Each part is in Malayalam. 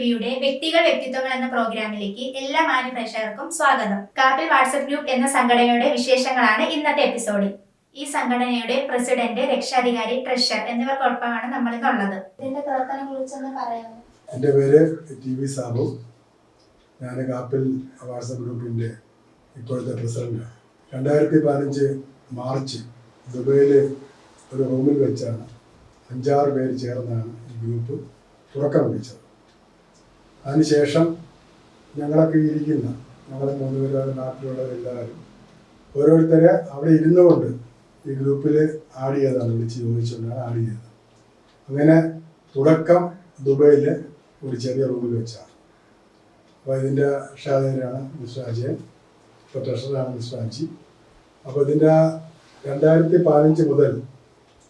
ടിവിയുടെ വ്യക്തികൾ വ്യക്തിത്വങ്ങൾ എന്ന പ്രോഗ്രാമിലേക്ക് എല്ലാ മാന്യ പ്രേക്ഷകർക്കും സ്വാഗതം. കാപ്പിൽ വാട്സപ്പ് ഗ്രൂപ്പ് എന്ന സംഘടനയുടെ വിശേഷങ്ങളാണ് ഇന്നത്തെ എപ്പിസോഡിൽ ഈ സംഘടനയുടെ പ്രസിഡന്റ് രക്ഷാധികാരി ട്രഷർ എന്നിവർക്കൊപ്പമാണ് നമ്മൾ ഇന്നുള്ളത് ഇതിന്റെ പ്രവർത്തനം കുറിച്ചൊന്ന് പറയാമോ? എന്റെ പേര് ടി വി സാബു. ഞാൻ കാപ്പിൽ വാട്സപ്പ് ഗ്രൂപ്പിന്റെ ഇപ്പോഴത്തെ പ്രസിഡന്റ്. രണ്ടായിരത്തി പതിനഞ്ച് മാർച്ച് ദുബൈയിൽ ഒരു റൂമിൽ വെച്ചാണ് അഞ്ചാറ് പേര് ചേർന്നാണ് ഈ ഗ്രൂപ്പ് തുടക്കം കുറിച്ചത്. അതിനുശേഷം ഞങ്ങളൊക്കെ ഇരിക്കുന്ന ഞങ്ങളെ മൂന്നുപേരും നാട്ടിലുള്ളവരെല്ലാവരും ഓരോരുത്തരെ അവിടെ ഇരുന്നു കൊണ്ട് ഈ ഗ്രൂപ്പിൽ ആഡ് ചെയ്തതാണ് വിളിച്ച് ചോദിച്ചുകൊണ്ടാണ് ആഡ് ചെയ്തത്. അങ്ങനെ തുടക്കം ദുബൈയിൽ ഒരു ചെറിയ റൂമിൽ വെച്ചാണ്. അപ്പോൾ ഇതിന്റെ ഷാജനാണ് മിസ്റ്റർ ഇപ്പോൾ ട്രഷറാണ് മിസ്റ്റർ അപ്പോൾ ഇതിന്റെ രണ്ടായിരത്തി പതിനഞ്ച് മുതൽ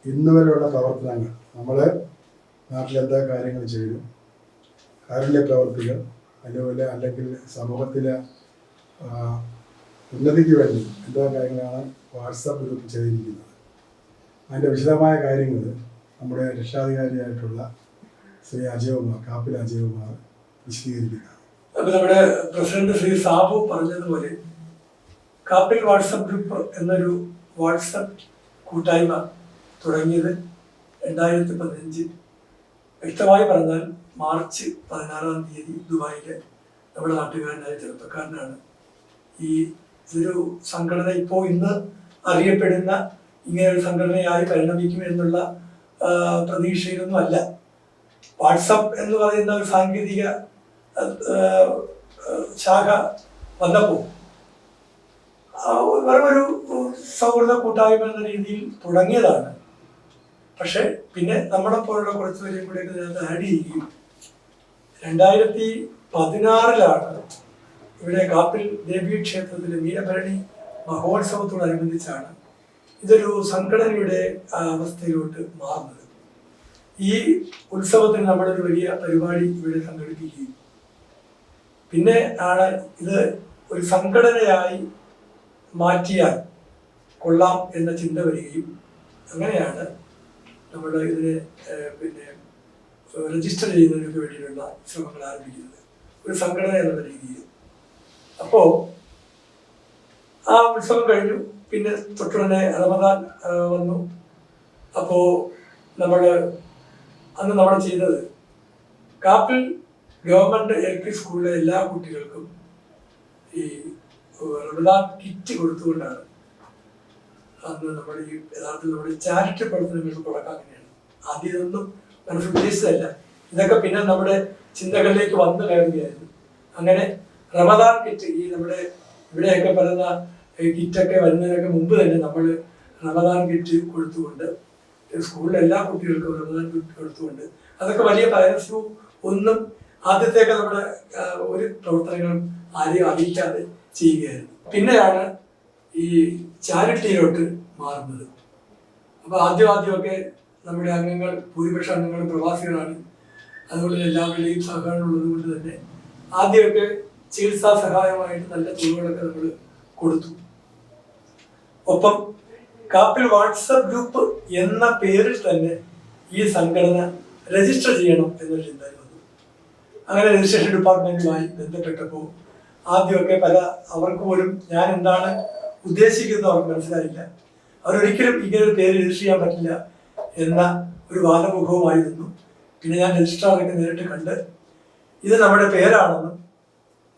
ഇന്നുവരെയുള്ള പ്രവർത്തനങ്ങൾ നമ്മൾ നാട്ടിലെന്താ കാര്യങ്ങൾ ചെയ്തു കാരുണ്യ പ്രവർത്തികൾ അതുപോലെ അല്ലെങ്കിൽ സമൂഹത്തിലെ ഉന്നതിക്ക് വേണ്ടി എന്തോ കാര്യങ്ങളാണ് വാട്സപ്പ് ഗ്രൂപ്പ് ചെയ്തിരിക്കുന്നത്. അതിന്റെ വിശദമായ കാര്യങ്ങൾ നമ്മുടെ രക്ഷാധികാരിയായിട്ടുള്ള ശ്രീ അജയകുമാർ കാപ്പിൽ അജയകുമാർ വിശദീകരിക്കുന്നതാണ് അപ്പോൾ നമ്മുടെ പ്രസിഡന്റ് ശ്രീ സാബു പറഞ്ഞതുപോലെ കാപ്പിൽ വാട്സപ്പ് ഗ്രൂപ്പ് എന്നൊരു വാട്സപ്പ് കൂട്ടായ്മ തുടങ്ങിയത് രണ്ടായിരത്തി പതിനഞ്ച് വ്യക്തമായി പറഞ്ഞാൽ മാർച്ച് പതിനാറാം തീയതി ദുബായിലെ നമ്മുടെ നാട്ടുകാരനായ ചെറുപ്പക്കാരനാണ്. ഈ ഇതൊരു സംഘടന ഇപ്പോൾ ഇന്ന് അറിയപ്പെടുന്ന ഇങ്ങനെ ഒരു സംഘടനയായി പരിണമിക്കും എന്നുള്ള പ്രതീക്ഷയിലൊന്നും അല്ല. വാട്സപ്പ് എന്ന് പറയുന്ന ഒരു സാങ്കേതിക ശാഖ വന്നപ്പോൾ വെറുമൊരു സൗഹൃദ കൂട്ടായ്മ എന്ന രീതിയിൽ തുടങ്ങിയതാണ്. പക്ഷെ പിന്നെ നമ്മളെ പോലുള്ള കുറച്ച് പേരെയും കൂടെ ആഡ് ചെയ്യുകയും രണ്ടായിരത്തി പതിനാറിലാണ് ഇവിടെ കാപ്പിൽ ദേവീ ക്ഷേത്രത്തിലെ വീരഭരണി മഹോത്സവത്തോടനുബന്ധിച്ചാണ് ഇതൊരു സംഘടനയുടെ അവസ്ഥയിലോട്ട് മാറുന്നത്. ഈ ഉത്സവത്തിന് നമ്മളൊരു വലിയ പരിപാടി ഇവിടെ സംഘടിപ്പിക്കുകയും പിന്നെ ആണ് ഇത് ഒരു സംഘടനയായി മാറ്റിയാൽ കൊള്ളാം എന്ന ചിന്ത വരികയും അങ്ങനെയാണ് നമ്മൾ ഇതിനെ പിന്നെ രജിസ്റ്റർ ചെയ്യുന്നതിനൊക്കെ വേണ്ടിയിട്ടുള്ള ശ്രമങ്ങൾ ആരംഭിക്കുന്നത്. ഒരു സംഘടന എന്നുള്ള രീതിയിൽ. അപ്പോൾ ആ ഉത്സവം കഴിഞ്ഞു. പിന്നെ തൊട്ടുടനെ റമദാൻ വന്നു. അപ്പോൾ നമ്മൾ അന്ന് നമ്മൾ ചെയ്തത് കാപ്പിൽ ഗവൺമെന്റ് എൽ പി സ്കൂളിലെ എല്ലാ കുട്ടികൾക്കും ഈ റമദാൻ കിറ്റ് കൊടുത്തുകൊണ്ടാണ്. അന്ന് നമ്മുടെ ഈ യഥാർത്ഥത്തിൽ നമ്മുടെ ചാരിറ്റി പ്രവർത്തനങ്ങൾക്ക് തുടക്കം അങ്ങനെയാണ്. ആദ്യം ഇതൊന്നും ഉദ്ദേശിച്ചതല്ല. ഇതൊക്കെ പിന്നെ നമ്മുടെ ചിന്തകളിലേക്ക് വന്നു കയറുകയായിരുന്നു. അങ്ങനെ റമദാൻ കിറ്റ് ഈ നമ്മുടെ ഇവിടെയൊക്കെ പറയുന്ന കിറ്റൊക്കെ വരുന്നതിനൊക്കെ മുമ്പ് തന്നെ നമ്മൾ റമദാൻ കിറ്റ് കൊടുത്തുകൊണ്ട് സ്കൂളിലെ എല്ലാ കുട്ടികൾക്കും റമദാൻ കിറ്റ് കൊടുത്തുകൊണ്ട് അതൊക്കെ വലിയ പരസ്യവും ഒന്നും ആദ്യത്തേക്ക് നമ്മുടെ ഒരു പ്രവർത്തനങ്ങളും ആരെയും അറിയിക്കാതെ ചെയ്യുകയായിരുന്നു. പിന്നെയാണ് ഈ ചാരിറ്റിയിലോട്ട് മാറുന്നത്. അപ്പോൾ ആദ്യം ആദ്യമൊക്കെ നമ്മുടെ അംഗങ്ങൾ ഭൂരിപക്ഷ അംഗങ്ങൾ പ്രവാസികളാണ്. അതുകൊണ്ട് എല്ലാവരുടെയും സഹകരണം ഉള്ളത് കൊണ്ട് തന്നെ ആദ്യമൊക്കെ ചികിത്സാ സഹായമായിട്ട് നല്ല തുകകളൊക്കെ നമ്മൾ കൊടുത്തു. ഒപ്പം കാപ്പിൽ വാട്സപ്പ് ഗ്രൂപ്പ് എന്ന പേരിൽ തന്നെ ഈ സംഘടന രജിസ്റ്റർ ചെയ്യണം എന്നൊരു ചിന്ത വന്നു. അങ്ങനെ രജിസ്ട്രേഷൻ ഡിപ്പാർട്ട്മെന്റുമായി ബന്ധപ്പെട്ടപ്പോൾ ആദ്യമൊക്കെ പല അവർക്ക് പോലും ഞാൻ എന്താണ് ഉദ്ദേശിക്കുന്നത് അവർക്ക് മനസ്സിലായില്ല. അവരൊരിക്കലും ഇങ്ങനെ ഒരു പേര് രജിസ്റ്റർ ചെയ്യാൻ പറ്റില്ല എന്ന ഒരു വാദമുഖവുമായിരുന്നു പിന്നെ ഞാൻ രജിസ്ട്രാറൊക്കെ നേരിട്ട് കണ്ട് ഇത് നമ്മുടെ പേരാണെന്നും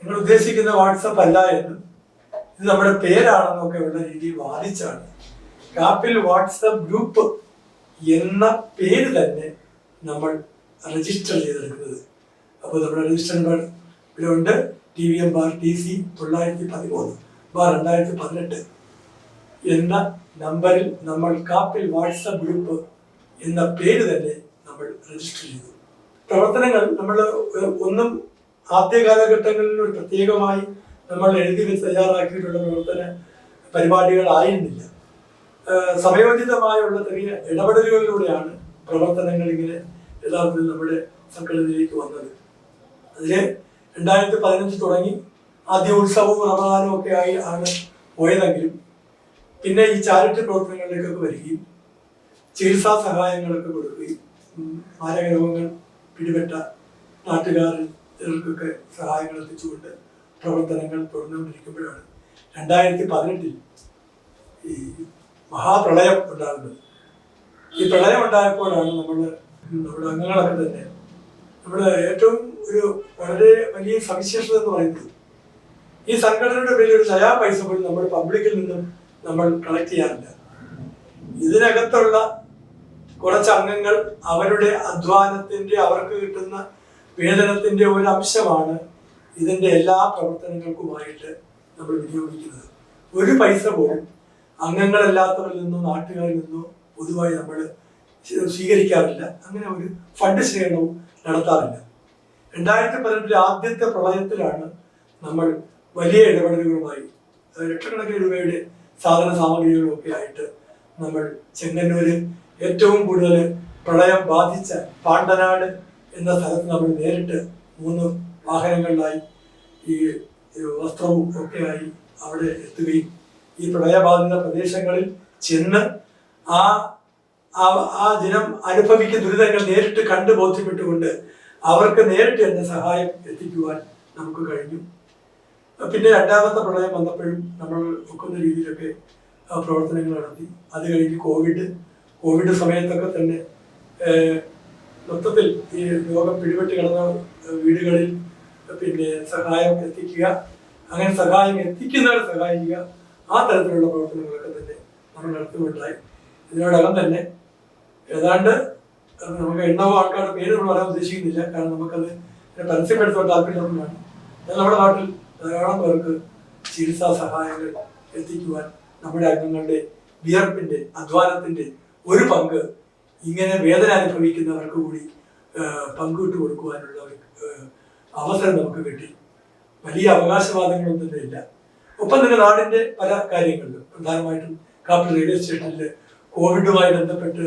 നിങ്ങൾ ഉദ്ദേശിക്കുന്ന വാട്സപ്പ് അല്ല എന്നും ഇത് നമ്മുടെ പേരാണെന്നും ഒക്കെ ഉള്ള രീതിയിൽ വാദിച്ചാണ്. കാപ്പിൽ വാട്സപ്പ് ഗ്രൂപ്പ് എന്ന പേര് തന്നെ നമ്മൾ രജിസ്റ്റർ ചെയ്തെടുക്കുന്നത്. അപ്പോൾ നമ്മുടെ രജിസ്റ്റർ നമ്പർ ഇവിടെ ഉണ്ട്. T V M bar T C തൊള്ളായിരത്തി പതിമൂന്ന്. ബാർ രണ്ടായിരത്തി പതിനെട്ട് എന്ന നമ്പറിൽ നമ്മൾ കാപ്പിൽ വാട്സപ്പ് ഗ്രൂപ്പ് എന്ന പേര് തന്നെ നമ്മൾ രജിസ്റ്റർ ചെയ്തു. പ്രവർത്തനങ്ങൾ നമ്മൾ ഒന്നും ആദ്യ കാലഘട്ടങ്ങളിൽ പ്രത്യേകമായി നമ്മൾ എഴുതി വെച്ച് തയ്യാറാക്കിയിട്ടുള്ള പ്രവർത്തന പരിപാടികളായിരുന്നില്ല സമയോചിതമായുള്ള ചെറിയ ഇടപെടലുകളിലൂടെയാണ് പ്രവർത്തനങ്ങൾ ഇങ്ങനെ യഥാർത്ഥത്തിൽ നമ്മുടെ സംഘടനയിലേക്ക് വന്നത്. അതിലെ രണ്ടായിരത്തി പതിനഞ്ച് തുടങ്ങി ആദ്യ ഉത്സവവും റമദാനും ഒക്കെ ആയി ആണ് പോയതെങ്കിലും പിന്നെ ഈ ചാരിറ്റി പ്രവർത്തനങ്ങളിലേക്കൊക്കെ വരികയും ചികിത്സാ സഹായങ്ങളൊക്കെ കൊടുക്കുകയും ഉം, മാരക രോഗങ്ങൾ പിടിപെട്ട നാട്ടുകാരിൽ സഹായങ്ങൾ എത്തിച്ചുകൊണ്ട് പ്രവർത്തനങ്ങൾ തുടർന്നുകൊണ്ടിരിക്കുമ്പോഴാണ് രണ്ടായിരത്തി പതിനെട്ടിൽ ഈ മഹാപ്രളയം ഉണ്ടാകുന്നത്. ഈ പ്രളയം ഉണ്ടായപ്പോഴാണ് നമ്മൾ നമ്മുടെ അംഗങ്ങളൊക്കെ തന്നെ നമ്മുടെ ഏറ്റവും ഒരു വളരെ വലിയ സവിശേഷത എന്ന് പറയുന്നത് ഈ സംഘടനയുടെ പേരിൽ ഒരു ചയാ പൈസ പോലും നമ്മൾ പബ്ലിക്കിൽ നിന്നും നമ്മൾ കളക്ട് ചെയ്യാറില്ല. ഇതിനകത്തുള്ള കുറച്ച് അംഗങ്ങൾ അവരുടെ അധ്വാനത്തിന്റെ അവർക്ക് കിട്ടുന്ന വേതനത്തിന്റെ ഒരു അംശമാണ് ഇതിന്റെ എല്ലാ പ്രവർത്തനങ്ങൾക്കുമായിട്ട് നമ്മൾ വിനിയോഗിക്കുന്നത്. ഒരു പൈസ പോലും അംഗങ്ങളല്ലാത്തവരിൽ നിന്നോ നാട്ടുകാരിൽ നിന്നോ പൊതുവായി നമ്മൾ സ്വീകരിക്കാറില്ല. അങ്ങനെ ഒരു ഫണ്ട് ശേഖരണവും നടത്താറില്ല. രണ്ടായിരത്തി പതിനെട്ടിലെ ആദ്യത്തെ പ്രളയത്തിലാണ് നമ്മൾ വലിയ ഇടപെടലുകളുമായി ലക്ഷക്കണക്കിന് രൂപയുടെ സാധന സാമഗ്രികളും ഒക്കെ ആയിട്ട് നമ്മൾ ചെങ്ങന്നൂര് ഏറ്റവും കൂടുതൽ പ്രളയം ബാധിച്ച പാണ്ടനാട് എന്ന സ്ഥലത്ത് നമ്മൾ നേരിട്ട് മൂന്ന് വാഹനങ്ങളിലായി ഈ വസ്ത്രവും ഒക്കെയായി അവിടെ എത്തുകയും ഈ പ്രളയബാധിത പ്രദേശങ്ങളിൽ ചെന്ന് ആ ആ- ജനം അനുഭവിക്കുന്ന ദുരിതങ്ങൾ നേരിട്ട് കണ്ട് ബോധ്യപ്പെട്ടുകൊണ്ട് അവർക്ക് നേരിട്ട് തന്നെ സഹായം എത്തിക്കുവാൻ നമുക്ക് കഴിഞ്ഞു. പിന്നെ രണ്ടാമത്തെ പ്രളയം വന്നപ്പോഴും നമ്മൾ ഒക്കുന്ന രീതിയിലൊക്കെ പ്രവർത്തനങ്ങൾ നടത്തി. അത് കഴിഞ്ഞ് കോവിഡ് കോവിഡ് സമയത്തൊക്കെ തന്നെ മൊത്തത്തിൽ ഈ രോഗം പിടിപെട്ട് കിടന്ന വീടുകളിൽ പിന്നെ സഹായം എത്തിക്കുക അങ്ങനെ സഹായം എത്തിക്കുന്നവരെ സഹായിക്കുക ആ തരത്തിലുള്ള പ്രവർത്തനങ്ങളൊക്കെ തന്നെ നമ്മൾ നടത്തുന്നുണ്ടായി ഇതിനോടകം തന്നെ ഏതാണ്ട് നമുക്ക് എണ്ണവും ആൾക്കാരുടെ പേര് നമ്മൾ പറയാൻ ഉദ്ദേശിക്കുന്നില്ല കാരണം നമുക്കത് പരസ്യപ്പെടുത്താൻ താല്പര്യമുള്ളതാണ്. നമ്മുടെ നാട്ടിൽ ധാരാളം പേർക്ക് ചികിത്സാ സഹായങ്ങൾ എത്തിക്കുവാൻ നമ്മുടെ അംഗങ്ങളുടെ വിയർപ്പിന്റെ അധ്വാനത്തിന്റെ ഒരു പങ്ക് ഇങ്ങനെ വേദന അനുഭവിക്കുന്നവർക്ക് കൂടി പങ്കുവിട്ട് കൊടുക്കുവാനുള്ള അവസരം നമുക്ക് കിട്ടി. വലിയ അവകാശവാദങ്ങളൊന്നും തന്നെ ഇല്ല. ഒപ്പം തന്നെ നാടിന്റെ പല കാര്യങ്ങളിലും പ്രധാനമായിട്ടും കാപ്പിൽ റെയിൽവേ സ്റ്റേഷനിൽ കോവിഡുമായി ബന്ധപ്പെട്ട്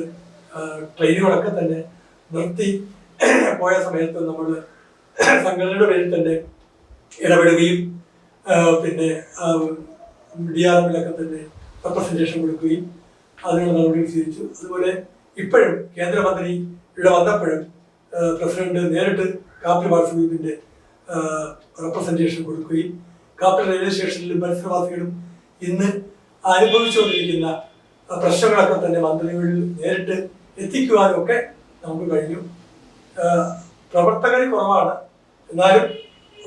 ട്രെയിനുകളൊക്കെ തന്നെ നിർത്തി പോയ സമയത്ത് നമ്മൾ സംഘടനയുടെ പേരിൽ തന്നെ ഇടപെടുകയും പിന്നെ ഡി ആർ എമ്മിലൊക്കെ തന്നെ റെപ്രസെന്റേഷൻ കൊടുക്കുകയും അതിനുള്ള നടപടികൾ സ്വീകരിച്ചു. അതുപോലെ ഇപ്പോഴും കേന്ദ്രമന്ത്രി ഇവിടെ വന്നപ്പോഴും പ്രസിഡന്റ് നേരിട്ട് കാപ്പിൽ വാട്സപ്പിന്റെ റെപ്രസെന്റേഷൻ കൊടുക്കുകയും കാപ്പിൽ റെയിൽവേ സ്റ്റേഷനിലും പരിസരവാസികളും ഇന്ന് അനുഭവിച്ചുകൊണ്ടിരിക്കുന്ന പ്രശ്നങ്ങളൊക്കെ തന്നെ മന്ത്രികളിൽ നേരിട്ട് എത്തിക്കുവാനും ഒക്കെ നമുക്ക് കഴിഞ്ഞു. പ്രവർത്തകർ കുറവാണ്. എന്നാലും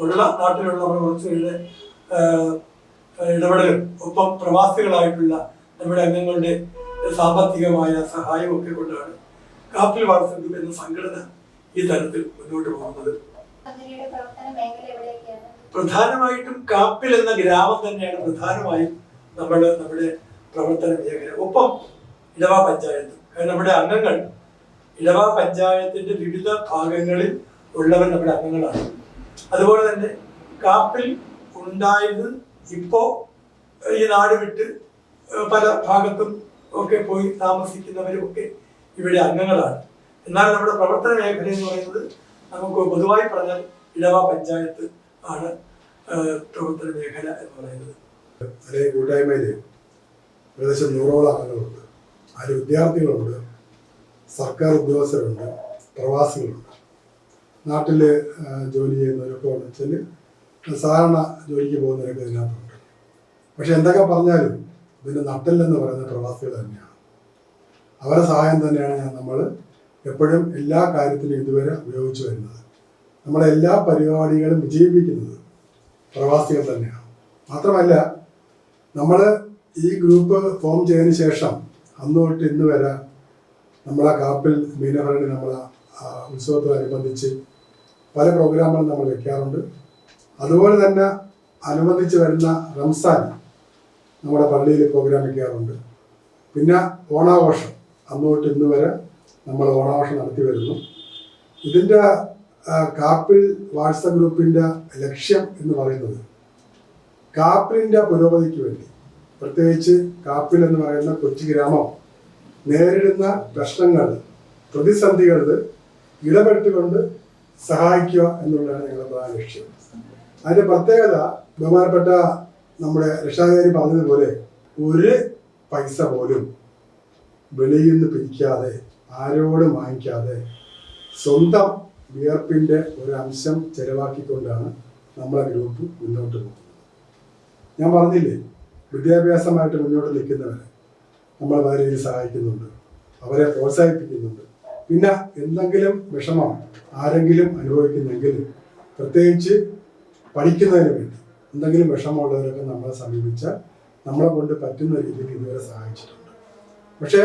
ഉള്ള നാട്ടിലുള്ള കുറച്ചുപേരുടെ ഇടപെടലും ഒപ്പം പ്രവാസികളായിട്ടുള്ള നമ്മുടെ അംഗങ്ങളുടെ സാമ്പത്തികമായ സഹായവും ഒക്കെ കൊണ്ടാണ് കാപ്പിൽ വാട്സപ്പ് എന്ന സംഘടന ഈ തരത്തിൽ മുന്നോട്ട് പോകുന്നത്. പ്രധാനമായിട്ടും കാപ്പിൽ എന്ന ഗ്രാമം തന്നെയാണ് പ്രധാനമായും നമ്മൾ നമ്മുടെ പ്രവർത്തന മേഖല. ഒപ്പം ഇടവ പഞ്ചായത്ത്. കാരണം നമ്മുടെ അംഗങ്ങൾ ഇടവ പഞ്ചായത്തിന്റെ വിവിധ ഭാഗങ്ങളിൽ ഉള്ളവർ നമ്മുടെ അംഗങ്ങളാണ്. അതുപോലെ തന്നെ കാപ്പിൽ ഉണ്ടായത് ഇപ്പോ ഈ നാട് വിട്ട് പല ഭാഗത്തും ഒക്കെ പോയി താമസിക്കുന്നവരും ഒക്കെ ഇവിടെ അംഗങ്ങളാണ്. എന്നാൽ നമ്മുടെ പ്രവർത്തന മേഖല എന്ന് പറയുന്നത് നമുക്ക് പൊതുവായി പറഞ്ഞാൽ ഇടവ പഞ്ചായത്ത് ആണ് പ്രവർത്തന മേഖല എന്ന് പറയുന്നത്. അതേ കൂട്ടായ്മയിൽ ഏകദേശം നൂറോളം അംഗങ്ങളുണ്ട് അതിൽ വിദ്യാർത്ഥികളുണ്ട് സർക്കാർ ഉദ്യോഗസ്ഥരുണ്ട് പ്രവാസികളുണ്ട്. നാട്ടിൽ ജോലി ചെയ്യുന്നവരൊക്കെ വെച്ചാൽ സാധാരണ ജോലിക്ക് പോകുന്നവരൊക്കെ ഇതിനകത്തുണ്ട്. പക്ഷെ എന്തൊക്കെ പറഞ്ഞാലും ഇതിന്റെ നട്ടല്ലെന്ന് പറയുന്ന പ്രവാസികൾ തന്നെയാണ്. അവരുടെ സഹായം തന്നെയാണ് നമ്മൾ എപ്പോഴും എല്ലാ കാര്യത്തിലും ഇതുവരെ ഉപയോഗിച്ചു വരുന്നത്. നമ്മളെ എല്ലാ പരിപാടികളും വിജയിപ്പിക്കുന്നത് പ്രവാസികൾ തന്നെയാണ്. മാത്രമല്ല നമ്മൾ ഈ ഗ്രൂപ്പ് ഫോം ചെയ്തതിന് ശേഷം അന്ന് തൊട്ട് ഇന്ന് വരെ നമ്മളെ കാപ്പിൽ മീനഭരണി നമ്മളെ ഉത്സവത്തോടനുബന്ധിച്ച് പല പ്രോഗ്രാമുകളും നമ്മൾ വെക്കാറുണ്ട്. അതുപോലെ തന്നെ അനുബന്ധിച്ച് വരുന്ന റംസാൻ നമ്മുടെ പള്ളിയിൽ പ്രോഗ്രാം വെക്കാറുണ്ട്. പിന്നെ ഓണാഘോഷം. അന്ന് തൊട്ട് ഇന്ന് വരെ നമ്മൾ ഓണാഘോഷം നടത്തി വരുന്നു. ഇതിന്റെ കാപ്പിൽ വാട്സപ്പ് ഗ്രൂപ്പിന്റെ ലക്ഷ്യം എന്ന് പറയുന്നത് കാപ്പിലിന്റെ പുരോഗതിക്ക് വേണ്ടി. പ്രത്യേകിച്ച് കാപ്പിൽ എന്ന് പറയുന്ന കൊച്ചു ഗ്രാമം നേരിടുന്ന പ്രശ്നങ്ങൾ പ്രതിസന്ധികളിൽ ഇടപെട്ടുകൊണ്ട് സഹായിക്കുക എന്നുള്ളതാണ് ഞങ്ങളുടെ പ്രധാന ലക്ഷ്യം. അതിന്റെ പ്രത്യേകത ബഹുമാനപ്പെട്ട നമ്മുടെ രക്ഷാധികാരി പറഞ്ഞതുപോലെ ഒരു പൈസ പോലും വെളിയിൽ നിന്ന് പിരിക്കാതെ ആരോടും വാങ്ങിക്കാതെ സ്വന്തം വിയർപ്പിന്റെ ഒരു അംശം ചെലവാക്കിക്കൊണ്ടാണ് നമ്മളെ ഗ്രൂപ്പ് മുന്നോട്ട് പോകുന്നത്. ഞാൻ പറഞ്ഞില്ലേ വിദ്യാഭ്യാസമായിട്ട് മുന്നോട്ട് നിൽക്കുന്നവരെ നമ്മൾ വളരെ സഹായിക്കുന്നുണ്ട്. അവരെ പ്രോത്സാഹിപ്പിക്കുന്നുണ്ട്. പിന്നെ എന്തെങ്കിലും വിഷമം ആരെങ്കിലും അനുഭവിക്കുന്നെങ്കിൽ പ്രത്യേകിച്ച് പഠിക്കുന്നതിന് വേണ്ടി എന്തെങ്കിലും വിഷമമുള്ളവരൊക്കെ നമ്മളെ സമീപിച്ചാൽ നമ്മളെ കൊണ്ട് പറ്റുന്ന രീതിയിൽ ഇതുവരെ സഹായിച്ചിട്ടുണ്ട്. പക്ഷേ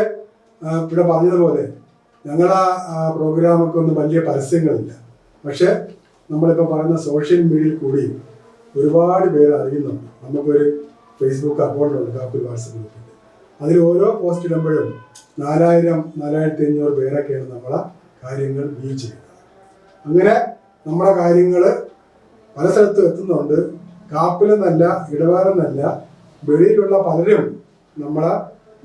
ഇവിടെ പറഞ്ഞതുപോലെ ഞങ്ങളുടെ പ്രോഗ്രാമൊക്കെ ഒന്നും വലിയ പരസ്യങ്ങളില്ല. പക്ഷേ നമ്മളിപ്പോൾ പറയുന്ന സോഷ്യൽ മീഡിയയിൽ കൂടി ഒരുപാട് പേര് അറിയുന്നുണ്ട്. നമുക്കൊരു ഫേസ്ബുക്ക് അക്കൗണ്ട് ഉണ്ട് കാപ്പിൽ വാട്സപ്പ് ഗ്രൂപ്പിൽ അതിൽ ഓരോ പോസ്റ്റ് ഇടുമ്പോഴും നാലായിരം നാലായിരത്തി അഞ്ഞൂറ് പേരൊക്കെയാണ് നമ്മളെ കാര്യങ്ങൾ വ്യൂ ചെയ്യുന്നത്. അങ്ങനെ നമ്മുടെ കാര്യങ്ങൾ പല സ്ഥലത്തും എത്തുന്നുണ്ട്. കാപ്പിലെന്നല്ല ഇടപാടെന്നല്ല വെളിയിലുള്ള പലരും നമ്മളെ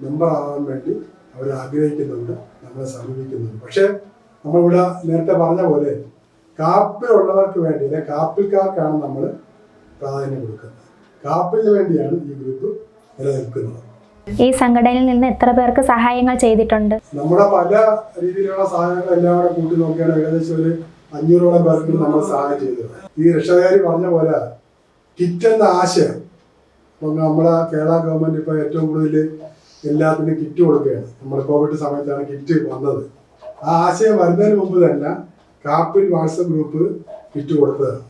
മെമ്പർ ആവാൻ വേണ്ടി അവർ ആഗ്രഹിക്കുന്നുണ്ട് നമ്മളെ സമീപിക്കുന്നുണ്ട്. പക്ഷേ നമ്മളിവിടെ നേരത്തെ പറഞ്ഞ പോലെ കാപ്പിലുള്ളവർക്ക് വേണ്ടി അല്ലെ കാപ്പിൽക്കാർക്കാണ് നമ്മൾ പ്രാധാന്യം കൊടുക്കുന്നത്. കാപ്പിന് വേണ്ടിയാണ് ഈ ഗ്രൂപ്പ് നിലനിൽക്കുന്നത്. ഈ സംഘടനയിൽ നിന്ന് എത്ര പേർക്ക് സഹായങ്ങൾ ചെയ്തിട്ടുണ്ട്? നമ്മുടെ പല രീതിയിലുള്ള സഹായങ്ങൾ എല്ലാം കൂടെ കൂട്ടി നോക്കിയാണ് ഏകദേശം ഒരു അഞ്ഞൂറോളം പേർക്ക് നമ്മൾ സഹായം ചെയ്തത്. ഈ രക്ഷകാരി പറഞ്ഞ പോലെ കിറ്റ് എന്ന ആശയം നമ്മളെ കേരള ഗവൺമെന്റ് ഇപ്പൊ ഏറ്റവും കൂടുതൽ എല്ലാത്തിനും കിറ്റ് കൊടുക്കുകയാണ്. നമ്മുടെ കോവിഡ് സമയത്താണ് കിറ്റ് വന്നത്. ആ ആശയം വരുന്നതിന് മുമ്പ് തന്നെ കാപ്പിൽ വാട്സപ്പ് ഗ്രൂപ്പ് കിറ്റ് കൊടുത്തതാണ്.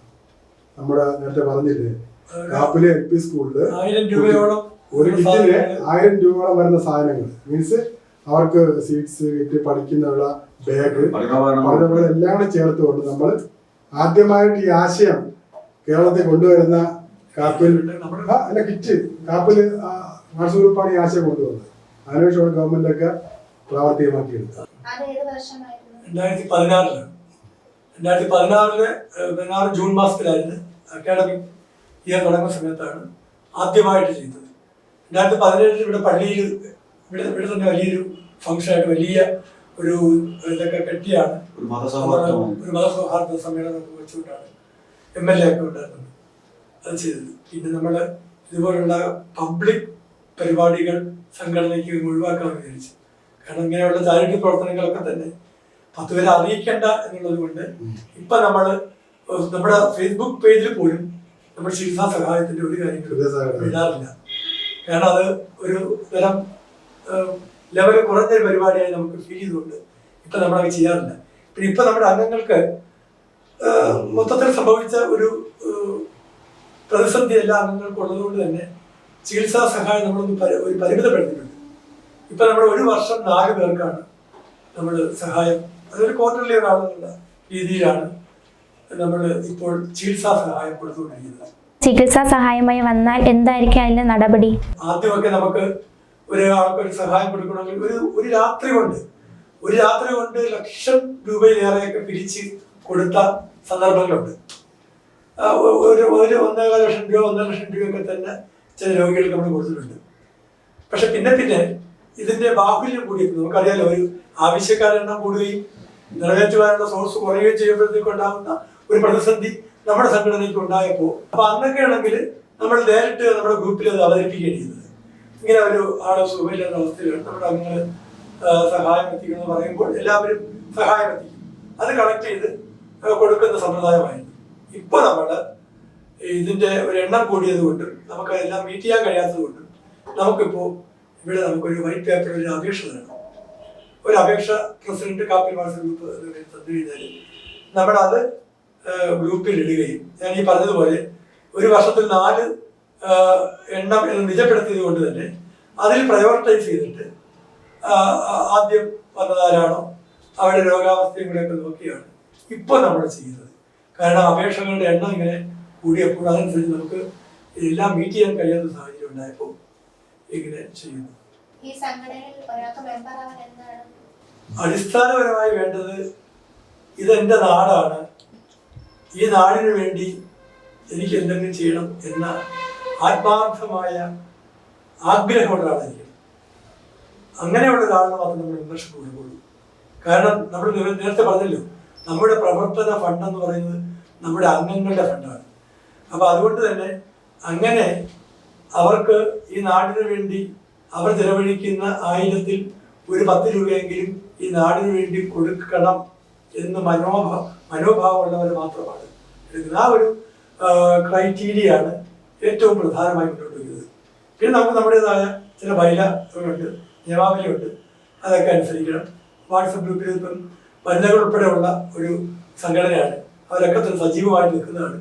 നമ്മുടെ നേരത്തെ പറഞ്ഞില്ലേ? കാപ്പിലെ എൽ പി സ്കൂളിൽ ഒരു കിറ്റിന് ആയിരം രൂപയോളം വരുന്ന സാധനങ്ങൾ. മീൻസ് അവർക്ക് സീറ്റ്സ് കിറ്റ് പഠിക്കുന്നുള്ള ബാഗ് പഠനപോലെ എല്ലാം കൂടെ ചേർത്തുകൊണ്ട് നമ്മൾ ആദ്യമായിട്ട് ഈ ആശയം കേരളത്തിൽ കൊണ്ടുവരുന്ന കാപ്പിൽ അല്ല കിറ്റ്. കാപ്പിൽ വാട്സപ്പ് ഗ്രൂപ്പാണ് ഈ ആശയം കൊണ്ടുവന്നത്. അതിനുശേഷമാണ് ഗവൺമെന്റ് ഒക്കെ പ്രാവർത്തികമാക്കിയെടുത്തത്. രണ്ടായിരത്തി പതിനാറിൽ രണ്ടായിരത്തി പതിനാറിൽ പതിനാറ് ജൂൺ മാസത്തിലായിരുന്നു അക്കാഡമിക് ഇയർ തുടങ്ങുന്ന സമയത്താണ് ആദ്യമായിട്ട് ചെയ്തത്. രണ്ടായിരത്തി പതിനേഴിൽ ഇവിടെ പള്ളിയിൽ ഇവിടെ ഇവിടെ തന്നെ വലിയൊരു ഫംഗ്ഷനായിട്ട് വലിയ ഒരു ഇതൊക്കെ കെട്ടിയാണ്. ഒരു മതസൗഹാർദ്ദ സമ്മേളനം വെച്ചുകൊണ്ടാണ് എം എൽ എ ഒക്കെ ഉണ്ടായിരുന്നത്. അത് ചെയ്തത്. പിന്നെ നമ്മൾ ഇതുപോലുള്ള പബ്ലിക് പരിപാടികൾ സംഘടനയ്ക്ക് ഒഴിവാക്കാൻ വിചാരിച്ചു. കാരണം ഇങ്ങനെയുള്ള ചാരിറ്റി പ്രവർത്തനങ്ങളൊക്കെ തന്നെ പത്ത് പേരെ അറിയിക്കേണ്ട എന്നുള്ളത് കൊണ്ട് ഇപ്പൊ നമ്മൾ നമ്മുടെ ഫേസ്ബുക്ക് പേജിൽ പോലും നമ്മൾ ചികിത്സാ സഹായത്തിന്റെ ഒരു കാര്യങ്ങളും. ഇടാറില്ല. കാരണം അത് ഒരു തരം ലെവൽ കുറഞ്ഞൊരു പരിപാടിയായി നമുക്ക് ഫീൽ ചെയ്തുകൊണ്ട് ഇപ്പൊ നമ്മളത് ചെയ്യാറില്ല. പിന്നെ ഇപ്പൊ നമ്മുടെ അംഗങ്ങൾക്ക് മൊത്തത്തിൽ സംഭവിച്ച ഒരു പ്രതിസന്ധി എല്ലാ അംഗങ്ങൾക്കും ഉള്ളതുകൊണ്ട് തന്നെ ചികിത്സാ സഹായം നമ്മളൊന്ന് ഒരു പരിമിതപ്പെടുത്തിയിട്ടുണ്ട്. ഇപ്പൊ നമ്മൾ ഒരു വർഷം നാല് പേർക്കാണ് നമ്മൾ സഹായം. അതൊരു ക്വാർട്ടർലി ഒരാളെന്നുള്ള രീതിയിലാണ് നമ്മൾ ഇപ്പോൾ ചികിത്സാ സഹായം കൊടുത്തുകൊണ്ടിരിക്കുന്നത്. ചികിത്സാ സഹായമായി വന്നാൽ എന്തായിരിക്കും അതിന്റെ നടപടി? ആദ്യമൊക്കെ നമുക്ക് ഒരു സഹായം കൊടുക്കണമെങ്കിൽ ഒരു ഒരു രാത്രി കൊണ്ട് ഒരു രാത്രി കൊണ്ട് ലക്ഷം രൂപയിലേറെയൊക്കെ പിരിച്ച് കൊടുത്ത സന്ദർഭങ്ങളുണ്ട്. ഒരു ഒരു ഒന്നേകാൽ ലക്ഷം രൂപ ഒന്നര ലക്ഷം രൂപയൊക്കെ തന്നെ ചില രോഗികൾക്ക് നമ്മൾ കൊടുത്തിട്ടുണ്ട്. പക്ഷെ പിന്നെ പിന്നെ ഇതിന്റെ ബാഹുല്യം കൂടി നമുക്കറിയാലോ ഒരു ആവശ്യക്കാരെണ്ണം കൂടുകയും നിറവേറ്റുവാനുള്ള സോഴ്സ് കുറയുകയും ചെയ്യുമ്പോഴത്തേക്ക് ഉണ്ടാകുന്ന ഒരു പ്രതിസന്ധി നമ്മുടെ സംഘടനയ്ക്ക് ഉണ്ടായപ്പോൾ അപ്പൊ അന്നൊക്കെ ആണെങ്കിൽ നമ്മൾ നേരിട്ട് നമ്മുടെ ഗ്രൂപ്പിൽ അത് അവതരിപ്പിക്കുകയാണ് ചെയ്തത് ഇങ്ങനെ ഒരു ആളെ സുഖമില്ലാത്ത അവസ്ഥയിലാണ് നമ്മുടെ അംഗങ്ങൾ സഹായം എത്തിക്കുന്നു പറയുമ്പോൾ എല്ലാവരും സഹായം എത്തിക്കും. അത് കളക്ട് ചെയ്ത് കൊടുക്കുന്ന സമ്പ്രദായമായിരുന്നു. ഇപ്പൊ നമ്മൾ ഇതിന്റെ ഒരു എണ്ണം കൂടിയത് കൊണ്ട് നമുക്ക് എല്ലാം മീറ്റ് ചെയ്യാൻ കഴിയാത്തത് കൊണ്ട് നമുക്കിപ്പോ ഇവിടെ നമുക്കൊരു വൈറ്റ് പേപ്പറിൽ ഒരു അപേക്ഷ തരണം. ഒരു അപേക്ഷ പ്രസിഡന്റ് കാപ്പി വാട്സപ്പ് ഗ്രൂപ്പ് തന്നു കഴിഞ്ഞാൽ ഏഹ്, ഗ്രൂപ്പിൽ ഇടുകയും ഞാൻ ഈ പറഞ്ഞതുപോലെ ഒരു വർഷത്തിൽ നാല് എണ്ണം എന്ന് നിജപ്പെടുത്തിയത് കൊണ്ട് തന്നെ അതിൽ പ്രയോറിറ്റൈസ് ചെയ്തിട്ട് ആദ്യം വന്നതാരാണോ അവരുടെ രോഗാവസ്ഥയും കൂടെ ഒക്കെ നോക്കിയാണ് ഇപ്പോൾ നമ്മൾ ചെയ്യുന്നത്. കാരണം അപേക്ഷകളുടെ എണ്ണം ഇങ്ങനെ കൂടിയപ്പോൾ അതനുസരിച്ച് നമുക്ക് എല്ലാം മീറ്റ് ചെയ്യാൻ കഴിയുന്ന സാഹചര്യം ഉണ്ടായപ്പോൾ ഇങ്ങനെ ചെയ്യുന്നു. അടിസ്ഥാനപരമായി വേണ്ടത് ഇതെന്റെ നാടാണ്. ഈ നാടിനു വേണ്ടി എനിക്ക് എന്തെങ്കിലും ചെയ്യണം എന്ന ആത്മാർത്ഥമായ ആഗ്രഹമുള്ള ആളായിരിക്കും അങ്ങനെയുള്ള ഒരാളിന് മാത്രം നമ്മൾ മെമ്പർഷിപ്പ് കൊടുക്കുള്ളൂ കാരണം നമ്മൾ നേരത്തെ പറഞ്ഞല്ലോ നമ്മുടെ പ്രവർത്തന ഫണ്ട് എന്ന് പറയുന്നത് നമ്മുടെ അംഗങ്ങളുടെ ഫണ്ടാണ് അപ്പോൾ അതുകൊണ്ട് തന്നെ അങ്ങനെ അവർക്ക് ഈ നാടിനു വേണ്ടി അവർ ചെലവഴിക്കുന്ന ആയിരത്തിൽ ഒരു പത്ത് രൂപയെങ്കിലും ഈ നാടിനു വേണ്ടി കൊടുക്കണം എന്ന് മനോഭ മനോഭാവമുള്ളവർ മാത്രമാണ്. എടുക്കുന്നത്. ആ ഒരു ക്രൈറ്റീരിയയാണ് ഏറ്റവും പ്രധാനമായി മുന്നോട്ട് വയ്ക്കുന്നത് പിന്നെ നമുക്ക് നമ്മുടേതായ ചില ബൈലുണ്ട് നിയമാവലിയുണ്ട്. അതൊക്കെ അനുസരിക്കണം. വാട്സപ്പ് ഗ്രൂപ്പിൽ ഇപ്പം വനിതകൾ ഉൾപ്പെടെയുള്ള ഒരു സംഘടനയാണ്. അവരൊക്കെ സജീവമായി നിൽക്കുന്നതാണ്.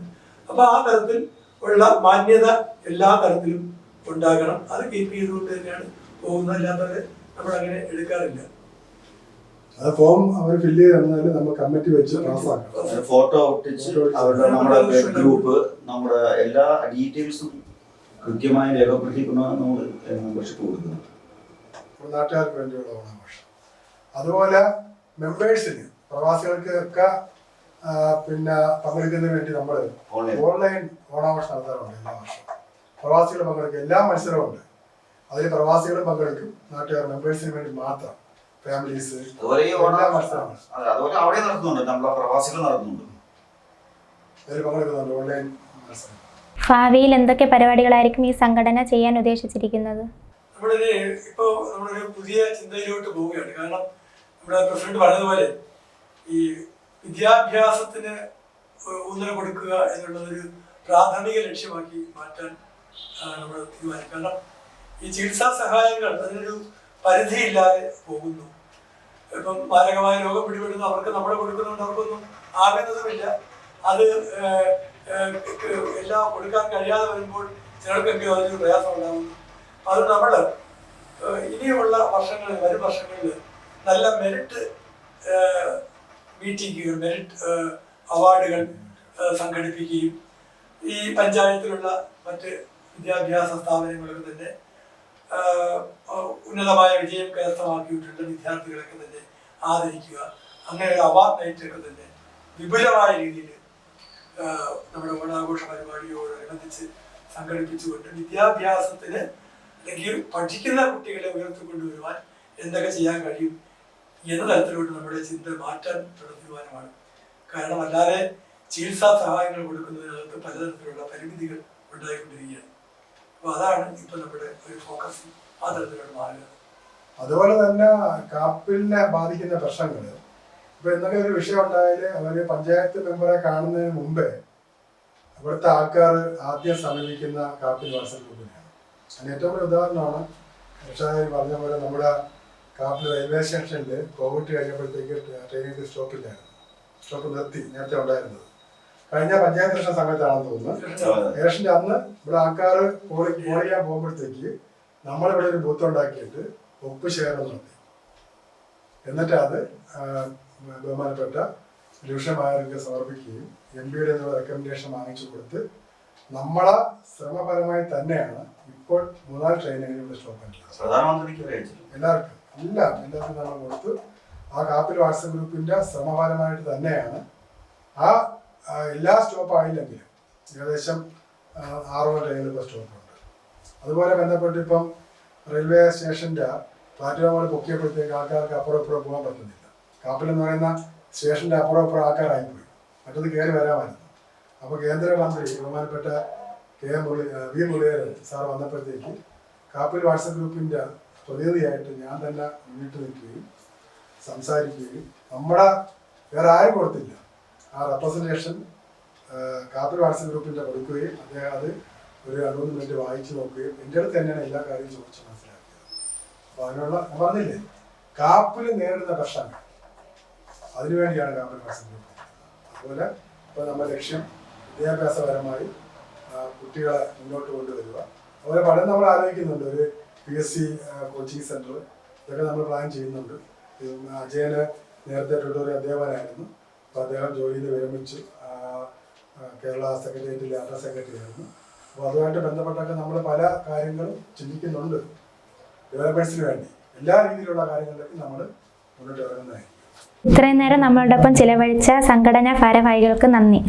അപ്പോൾ ആ തരത്തിൽ ഉള്ള മാന്യത എല്ലാ തരത്തിലും ഉണ്ടാകണം. അത് കീപ്പ് ചെയ്തുകൊണ്ട് തന്നെയാണ് പോകുന്നത്. അല്ലാത്തവരെ നമ്മൾ അങ്ങനെ എടുക്കാറില്ല. അത് ഫോം അവർ ഫില്ല് ചെയ്ത് തന്നാൽ നമ്മൾ കമ്മിറ്റി വെച്ച് പാസ്സാക്കണം ഫോട്ടോ ഒട്ടിച്ച് അവരുടെ നമ്മുടെ ഗ്രൂപ്പ് നമ്മുടെ എല്ലാ ഡീറ്റെയിൽസും കൃത്യമായി രേഖപ്പെടുത്തിക്കൊണ്ടാണ് നമ്മൾ മെമ്പർഷിപ്പ് കൊടുക്കുന്നത്. നാട്ടുകാർക്ക് വേണ്ടിയുള്ള ഓണാഘോഷം അതുപോലെ മെമ്പേഴ്സിന് പ്രവാസികൾക്ക് ഒക്കെ ആ, പിന്നെ പങ്കെടുക്കുന്നതിന് വേണ്ടി നമ്മൾ ഓൺലൈൻ ഓൺലൈൻ ഓണാഘോഷം നടത്താറുണ്ട് എല്ലാ വർഷവും. പ്രവാസികൾ പങ്കെടുക്കും എല്ലാ മത്സരവും ഉണ്ട്. അതിൽ പ്രവാസികളും പങ്കെടുക്കും. നാട്ടുകാർ മെമ്പേഴ്സിന് വേണ്ടി മാത്രം. ഫാമിലീസ് അതുപോലെ ഈ ഓണ എല്ലാ അതെ അതുപോലെ അവിടെ നടത്തുന്നുണ്ട് നമ്മളെ പ്രവാസികൾ പങ്കെടുക്കുന്നുണ്ട് ഓൺലൈൻ മത്സരം. ഭാവിയിൽ എന്തൊക്കെ പരിപാടികളായിരിക്കും ഈ സംഘടന ചെയ്യാൻ ഉദ്ദേശിച്ചിരിക്കുന്നത്? നമ്മളൊരു ഇപ്പോൾ നമ്മളൊരു പുതിയ ചിന്തയിലോട്ട് പോവുകയാണ്. കാരണം നമ്മുടെ പ്രസിഡന്റ് പറഞ്ഞതുപോലെ ഈ വിദ്യാഭ്യാസത്തിന് ഊന്നൽ കൊടുക്കുക എന്നുള്ളതൊരു പ്രാഥമിക ലക്ഷ്യമാക്കി മാറ്റാൻ നമ്മൾ തീരുമാനിക്കും. കാരണം ഈ ചികിത്സാ സഹായങ്ങൾ അതിനൊരു പരിധിയില്ലാതെ പോകുന്നു. ഇപ്പം മാരകമായ രോഗം പിടിപെടുന്നു അവർക്ക് നമ്മൾ കൊടുക്കുന്നുണ്ട് അവർക്കൊന്നും ആകുന്നതുമില്ല. അത് എല്ലാം കൊടുക്കാൻ കഴിയാതെ വരുമ്പോൾ ചിലർക്കൊക്കെ അതിന് പ്രയാസം ഉണ്ടാകുന്നു അത് നമ്മൾ ഇനിയുള്ള വർഷങ്ങളിൽ വരും വർഷങ്ങളിൽ നല്ല മെറിറ്റ് മീറ്റിങ്ങുകൾ മെറിറ്റ് അവാർഡുകൾ സംഘടിപ്പിക്കുകയും ഈ പഞ്ചായത്തിലുള്ള മറ്റ് വിദ്യാഭ്യാസ സ്ഥാപനങ്ങളിൽ തന്നെ ഉന്നതമായ വിജയം കരസ്ഥമാക്കിയിട്ടുള്ള വിദ്യാർത്ഥികളൊക്കെ തന്നെ ആദരിക്കുക. അങ്ങനെ ഒരു അവാർഡ് നൈറ്റ് ഒക്കെ തന്നെ വിപുലമായ രീതിയിൽ നമ്മുടെ ഓണാഘോഷ പരിപാടിയോടനുബന്ധിച്ച് സംഘടിപ്പിച്ചുകൊണ്ട് വിദ്യാഭ്യാസത്തിന് അല്ലെങ്കിൽ പഠിക്കുന്ന കുട്ടികളെ ഉയർത്തിക്കൊണ്ടുവരുവാൻ എന്തൊക്കെ ചെയ്യാൻ കഴിയും എന്ന തരത്തിലോട്ട് നമ്മുടെ ചിന്ത മാറ്റാൻ തുടങ്ങുവാനുമാണ് കാരണം അല്ലാതെ ചികിത്സാ സഹായങ്ങൾ കൊടുക്കുന്നതിനകത്ത് പലതരത്തിലുള്ള പരിമിതികൾ ഉണ്ടായിക്കൊണ്ടിരിക്കുകയാണ്. അതാണ് ഇപ്പം നമ്മുടെ ഒരു ഫോക്കസ് ആ തരത്തിലോട്ട് മാറുക അതുപോലെ തന്നെ കാപ്പിലിനെ ബാധിക്കുന്ന പ്രശ്നങ്ങൾ ഇപ്പൊ എന്തെങ്കിലും ഒരു വിഷയം ഉണ്ടായാൽ അവർ പഞ്ചായത്ത് മെമ്പറെ കാണുന്നതിന് മുമ്പേ ഇവിടുത്തെ ആൾക്കാർ ആദ്യം സമീപിക്കുന്ന കാപ്പിൽ വാട്സപ്പ് ഗ്രൂപ്പിനെയാണ് അതിന് ഏറ്റവും വലിയ ഉദാഹരണമാണ് രക്ഷായി പറഞ്ഞ പോലെ നമ്മുടെ കാപ്പിൽ റെയിൽവേ സ്റ്റേഷനിൽ കോവിഡ് കഴിഞ്ഞപ്പോഴത്തേക്ക് ട്രെയിനിൽ സ്റ്റോപ്പില്ലായിരുന്നു. സ്റ്റോപ്പ് നിർത്തി നേരത്തെ ഉണ്ടായിരുന്നത്. കഴിഞ്ഞ പഞ്ചായത്ത് ഇലക്ഷൻ സമയത്താണെന്ന് തോന്നുന്നു. ഇലക്ഷന്റെ അന്ന് ഇവിടെ ആൾക്കാർ പോളി പോൾ ചെയ്യാൻ പോകുമ്പോഴത്തേക്ക് നമ്മളിവിടെ ഒരു ബൂത്ത് ഉണ്ടാക്കിയിട്ട് ഒപ്പ് ശേഖരണം നടത്തി. എന്നിട്ട് അത് ബഹുമാനപ്പെട്ട രൂക്ഷമായവർക്ക് സമർപ്പിക്കുകയും എം പിയുടെ റെക്കമെൻഡേഷൻ വാങ്ങിച്ചു കൊടുത്ത് നമ്മളെ ശ്രമപരമായി തന്നെയാണ് ഇപ്പോൾ മൂന്നാൽ ട്രെയിനുകൾ ഇവിടെ സ്റ്റോപ്പ് എല്ലാവർക്കും എല്ലാം എല്ലാവർക്കും നമ്മൾ കൊടുത്തു ആ കാപ്പിൽ വാട്സപ്പ് ഗ്രൂപ്പിന്റെ ശ്രമഫലമായിട്ട് തന്നെയാണ് ആ, എല്ലാ സ്റ്റോപ്പ് ആയില്ലെങ്കിലും ഏകദേശം ആ, ആറോളം ഏഴ് ഇപ്പോൾ സ്റ്റോപ്പുണ്ട് അതുപോലെ ബന്ധപ്പെട്ട് ഇപ്പം റെയിൽവേ സ്റ്റേഷന്റെ പ്ലാറ്റ്ഫോമുകൾ പൊക്കിയപ്പോഴത്തേക്ക് ആൾക്കാർക്ക് അപ്പുറം ഇപ്പുറം പോകാൻ പറ്റുന്നില്ല. കാപ്പിൽ എന്ന് പറയുന്ന സ്റ്റേഷന്റെ അപ്പുറം ഇപ്പുറം ആൾക്കാരായിപ്പോയി. മറ്റത് കയറി വരാമായിരുന്നു. അപ്പോൾ കേന്ദ്രമന്ത്രി ബഹുമാനപ്പെട്ട K M Murali V Muraleedharan sir വന്നപ്പോഴത്തേക്ക് കാപ്പിൽ വാട്സപ്പ് ഗ്രൂപ്പിന്റെ പ്രതിനിധിയായിട്ട് ഞാൻ തന്നെ മുന്നിട്ട് നിൽക്കുകയും സംസാരിക്കുകയും നമ്മുടെ വേറെ ആരും കൊടുത്തില്ല. ആ റെപ്രസെന്റേഷൻ കാപ്പിൽ വാട്സപ്പ് ഗ്രൂപ്പിന്റെ കൊടുക്കുകയും അദ്ദേഹം അത് ഒരു അറുപത് മിനിറ്റ് വായിച്ചു നോക്കുകയും എന്റെ അടുത്ത് തന്നെയാണ് എല്ലാ കാര്യവും ചോദിച്ച് മനസ്സിലാക്കിയത്. അപ്പോൾ അതിനുള്ള ഞാൻ പറഞ്ഞില്ലേ കാപ്പിൽ നേരിടുന്ന പ്രശ്നങ്ങൾ. അതിനുവേണ്ടിയാണ് കാപ്പിൽ വാട്സപ്പ് ഗ്രൂപ്പ് അതുപോലെ ഇപ്പോൾ നമ്മുടെ ലക്ഷ്യം വിദ്യാഭ്യാസപരമായി കുട്ടികളെ മുന്നോട്ട് കൊണ്ടുവരിക. അതുപോലെ പഠനം നമ്മൾ ആലോചിക്കുന്നുണ്ട് ഒരു P S C coaching centre ഇതൊക്കെ നമ്മൾ പ്ലാൻ ചെയ്യുന്നുണ്ട്. അജയന് നേരത്തെ ട്യൂട്ടോറിയൽ അധ്യാപകനായിരുന്നു അപ്പോൾ അദ്ദേഹം ജോലിയിൽ വിരമിച്ച് കേരള സെക്രട്ടേറിയറ്റിൽ അണ്ടർ സെക്രട്ടറി ആയിരുന്നു. അപ്പോൾ അതുമായിട്ട് ബന്ധപ്പെട്ടൊക്കെ നമ്മൾ പല കാര്യങ്ങളും ചിന്തിക്കുന്നുണ്ട് ഡെവലപ്പേഴ്സിന് വേണ്ടി. എല്ലാ രീതിയിലുള്ള കാര്യങ്ങളിലേക്കും നമ്മൾ മുന്നോട്ട് ഇറങ്ങുന്നതായിരിക്കും. ഇത്രയും നേരം നമ്മളോടൊപ്പം ചിലവഴിച്ച സംഘടനാ ഭാരവാഹികൾക്ക് നന്ദി.